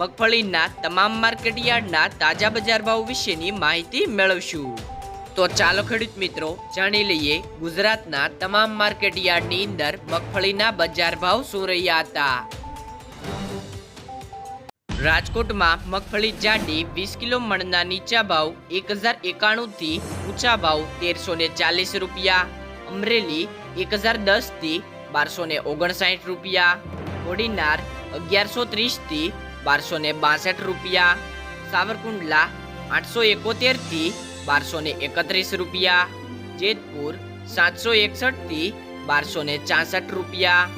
મગફળીના તમામ માર્કેટ યાર્ડના તાજા બજાર ભાવ વિશેની માહિતી મેળવશું. તો ચાલો ખેડૂત મિત્રો, જાણી લઈએ ગુજરાતના તમામ માર્કેટ યાર્ડની અંદર મગફળીના બજાર ભાવ શું રહ્યા હતા. રાજકોટમાં મગફળી જાડી વીસ કિલો મણના નીચા ભાવ એક હજાર એકાણું થી ઊંચા ભાવ તેરસો ને ચાલીસ રૂપિયા. અમરેલી એક હજાર દસથી બારસો ને ઓગણસાઠ રૂપિયા. કોડીનાર અગિયારસો ત્રીસથી બારસો ને બાસઠ રૂપિયા, સાવરકુંડલા આઠસો એકોતેરથી બારસો ને એકત્રીસ રૂપિયા, જેતપુર સાતસો એકસઠથી બારસો ને ચાસઠ રૂપિયા,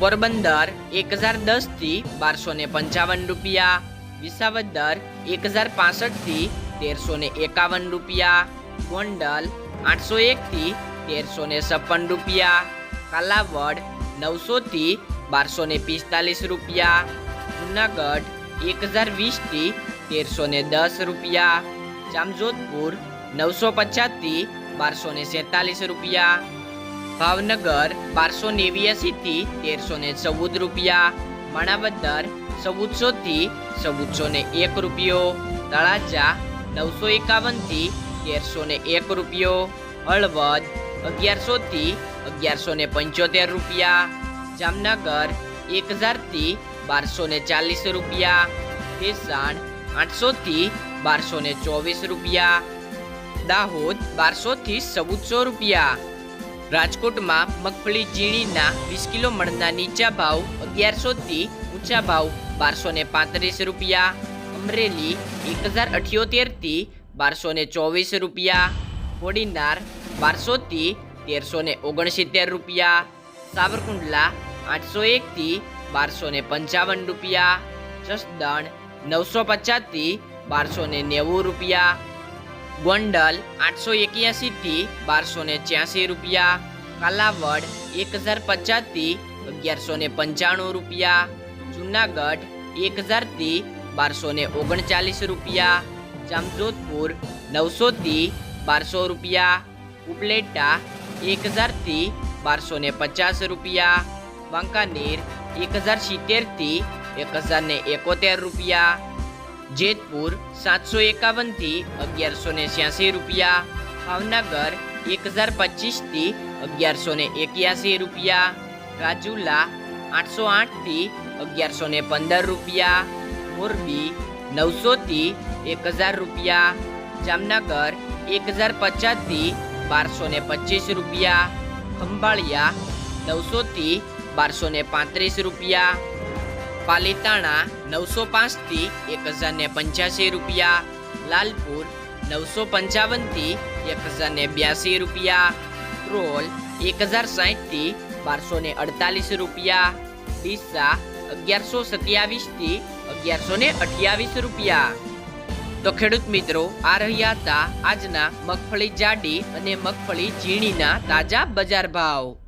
પોરબંદર એક હજાર દસથી બારસો ને પંચાવન રૂપિયા, વિસાવદર એક હજાર પાસઠથી તેરસો ને એકાવન રૂપિયા, ગોંડલ આઠસો એક થી તેરસો ને છપ્પન રૂપિયા, કાલાવડ નવસો થી બારસો ને પિસ્તાલીસ રૂપિયા જુનાગઢ એક હજાર વીસથી તેરસો ને દસ રૂપિયા. જામજોધપુર, નવસો પચાસથી બારસો ને સેતાલીસ રૂપિયા. ભાવનગર બારસો નેવ્યાસી થી તેરસો ને ચૌદ રૂપિયા. માણાવદર ચૌદસો થી ચૌદસો ને એક રૂપિયો. તળાજા, નવસો એકાવનથી તેરસો ને એક રૂપિયો. હળવદ અગિયારસો થી અગિયારસો ને પંચોતેર રૂપિયા. જામનગર એક હજારથી બારસો ને ચાલીસ રૂપિયા, ભેસાણ આઠસો થી બારસો ને ચોવીસ રૂપિયા, દાહોદ બારસો થી ચૌદસો રૂપિયા. રાજકોટમાં મગફળી ઝીણીના વીસ કિલો મણના નીચા ભાવ અગિયારસો થી ઊંચા ભાવ બારસો ને પાંત્રીસ રૂપિયા. અમરેલી એક હજાર અઠ્યોતેરથી બારસો ને ચોવીસ રૂપિયા. હોડીનાર બારસો થી તેરસો ને ઓગણસિત્તેર રૂપિયા. સાવરકુંડલા આઠસો એક થી બારસો ને પંચાવન રૂપિયા જસદણ નવસો પચાસથી બારસો ને નેવું રૂપિયા. ગોંડલ આઠસો એક્યાસી થી બારસો ને છ્યાસી રૂપિયા. કાલાવડ એક હજાર પચાસથી અગિયારસો ને પંચાણું રૂપિયા. જુનાગઢ એક હજારથી બારસો ને ઓગણચાલીસ રૂપિયા. જામજોધપુર નવસો થી બારસો રૂપિયા. ઉપલેટા એક હજારથી બારસો ને પચાસ રૂપિયા. વાંકાનેર એક હજાર સિત્તેરથી એક હજાર ને એકોતેર રૂપિયા. જેતપુર સાતસો એકાવનથી અગિયારસો ને છ્યાસી રૂપિયા. ભાવનગર એક હજાર પચીસથી અગિયારસો ને એક્યાસી રૂપિયા. રાજુલા આઠસો આઠથી અગિયારસો ને પંદર રૂપિયા. મોરબી નવસો થી એક હજાર રૂપિયા. જામનગર એક હજાર પચાસથી બારસો ને પચીસ રૂપિયા. ખંભાળિયા નવસો થી બારસો ને પાંત્રીસ રૂપિયા. પાલીતાણા નવસો પાંચથી એક હજાર ને પંચ્યાસી રૂપિયા. લાલપુર નવસો પંચાવનથી એક હજાર ને બ્યાસી રૂપિયા. ટ્રોલ એક હજાર સાહીઠથી બારસો ને અડતાલીસ રૂપિયા. ડીસા અગિયારસો સત્યાવીસથી અગિયારસો ને અઠ્યાવીસ રૂપિયા. તો ખેડૂત મિત્રો, આ રહ્યા હતા આજના મગફળી જાડી અને મગફળી ઝીણીના તાજા બજાર ભાવ.